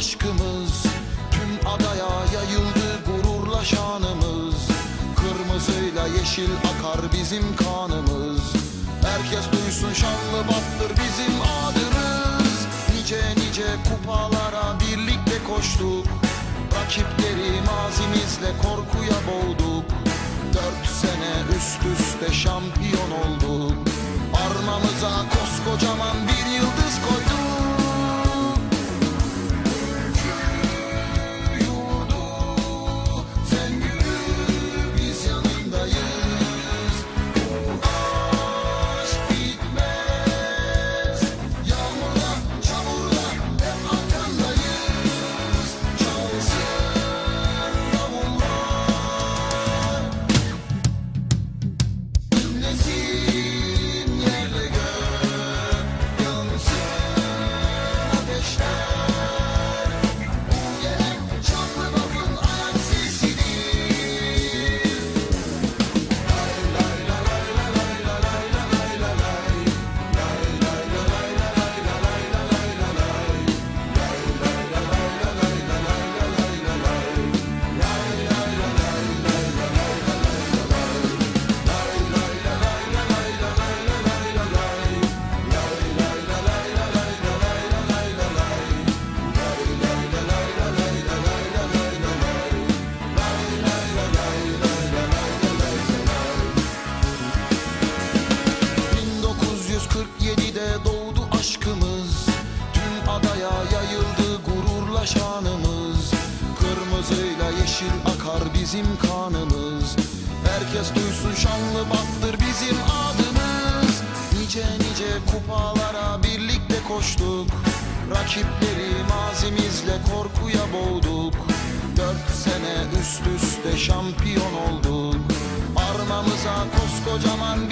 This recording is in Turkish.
aşkımız. Tüm adaya yayıldı gururla şanımız. Kırmızıyla yeşil akar bizim kanımız. Herkes duysun şanlı battır bizim adımız. Nice nice kupalara birlikte koştuk. Rakipleri mazimizle korkuya boğduk. Dört sene üst üste şampiyon olduk. Armamıza yeşil akar bizim kanımız... ...herkes duysun şanlı baktır bizim adımız... ...nice nice kupalara birlikte koştuk... ...rakipleri mazimizle korkuya boğduk... Dört sene üst üste şampiyon olduk. Armamıza koskocaman